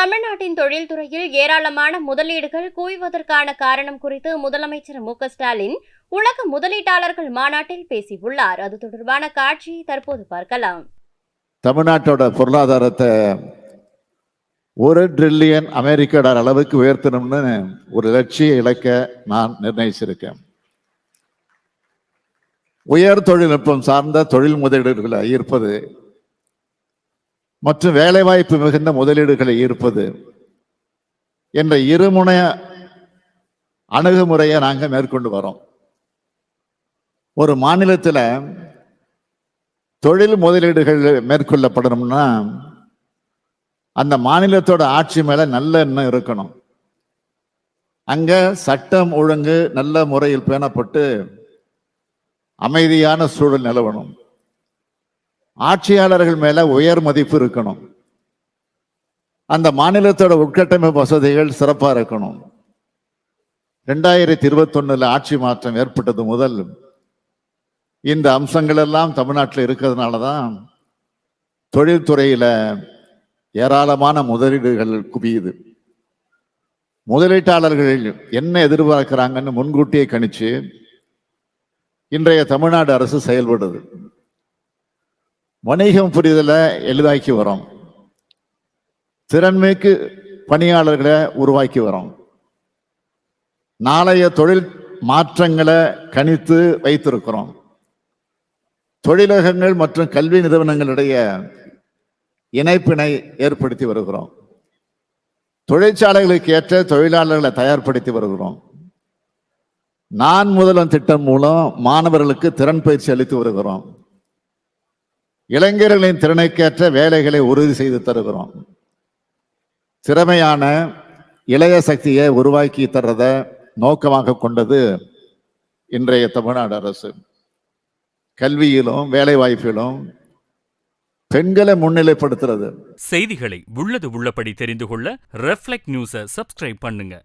தமிழ்நாட்டின் தொழில்துறையில் ஏராளமான முதலீடுகள் குவிவதற்கான காரணம் குறித்து முதலமைச்சர் மு ஸ்டாலின் உலக முதலீட்டாளர்கள் மாநாட்டில் பேசியுள்ளார். அது தொடர்பான காட்சியை தற்போது பார்க்கலாம். தமிழ்நாட்டோட பொருளாதாரத்தை ஒரு ட்ரில்லியன் அமெரிக்க டாலர் அளவுக்கு உயர்த்தணும்னு ஒரு லட்சிய இலக்க நான் நிர்ணயிச்சிருக்கேன். உயர் தொழில்நுட்பம் சார்ந்த தொழில் முதலீடுகளை ஈர்ப்பது மற்றும் வேலைவாய்ப்பு மிகுந்த முதலீடுகளை ஈர்ப்பது என்ற இருமுனைய அணுகுமுறையை நாங்கள் மேற்கொண்டு வரோம். ஒரு மாநிலத்தில் தொழில் முதலீடுகள் மேற்கொள்ளப்படணும்னா அந்த மாநிலத்தோட ஆட்சி மேலே நல்ல எண்ணம் இருக்கணும். அங்கே சட்டம் ஒழுங்கு நல்ல முறையில் பேணப்பட்டு அமைதியான சூழல் நிலவணும். ஆட்சியாளர்கள் மேல உயர் மதிப்பு இருக்கணும். அந்த மாநிலத்தோட உட்கட்டமைப்பு வசதிகள் சிறப்பாக இருக்கணும். ரெண்டாயிரத்தி இருபத்தொன்னுல ஆட்சி மாற்றம் ஏற்பட்டது முதல் இந்த அம்சங்கள் எல்லாம் தமிழ்நாட்டில் இருக்கிறதுனால தான் தொழில்துறையில் ஏராளமான முதலீடுகள் குவியுது. முதலீட்டாளர்கள் என்ன எதிர்பார்க்கிறாங்கன்னு முன்கூட்டியே கணிச்சு இன்றைய தமிழ்நாடு அரசு செயல்படுது. வணிகம் புரிதலை எளிதாக்கி வரோம். திறன்மைக்கு பணியாளர்களை உருவாக்கி வரோம். நாளைய தொழில் மாற்றங்களை கணித்து வைத்திருக்கிறோம். தொழிலகங்கள் மற்றும் கல்வி நிறுவனங்களுடைய இணைப்பினை ஏற்படுத்தி வருகிறோம். தொழிற்சாலைகளுக்கு ஏற்ற தொழிலாளர்களை தயார்படுத்தி வருகிறோம். நான் முதல்வன் திட்டம் மூலம் மாணவர்களுக்கு திறன் பயிற்சி அளித்து வருகிறோம். இளைஞர்களின் திறனுக்கேற்ற வேலைகளை உறுதி செய்து தருகிறோம். திறமையான இளைய சக்தியை உருவாக்கி தர்றத நோக்கமாக கொண்டது இன்றைய தமிழ்நாடு அரசு. கல்வியிலும் வேலை வாய்ப்பிலும் பெண்களை முன்னிலைப்படுத்துறது. செய்திகளை உள்ளது உள்ளபடி தெரிந்து கொள்ள ரெஃப்ளெக்ட் நியூஸை சப்ஸ்கிரைப் பண்ணுங்க.